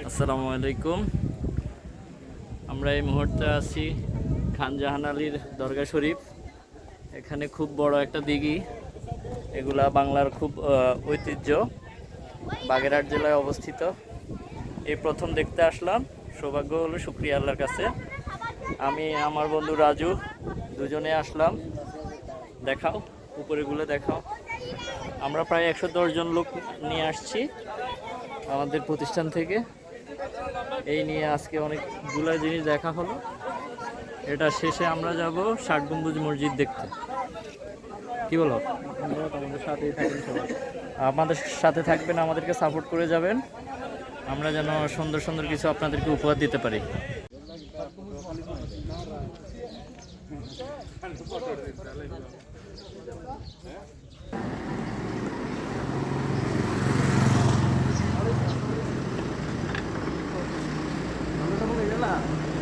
আসসালামু আলাইকুম। আমরা এই মুহূর্তে আছি খান জাহান আলীর দরগা শরীফ। এখানে খুব বড় একটা দিঘি। এগুলা বাংলার খুব ঐতিহ্য। বাগেরহাট জেলায় অবস্থিত। এই প্রথম দেখতে আসলাম। সৌভাগ্য হলো, শুক্রিয়া আল্লাহর কাছে। আমি, আমার বন্ধু রাজু, দুজনে আসলাম। দেখাও উপরেগুলো দেখাও। আমরা প্রায় একশো জন লোক নিয়ে আসছি আমাদের প্রতিষ্ঠান থেকে। এই নিয়ে আজকে অনেক অনেকগুলো জিনিস দেখা হলো। এটা শেষে আমরা যাব ষাট গম্বুজ মসজিদ দেখতে। কি বলো? আমাদের সাথেই সবাই আমাদের সাথে থাকবেন, আমাদেরকে সাপোর্ট করে যাবেন। আমরা যেন সুন্দর সুন্দর কিছু আপনাদেরকে উপহার দিতে পারি।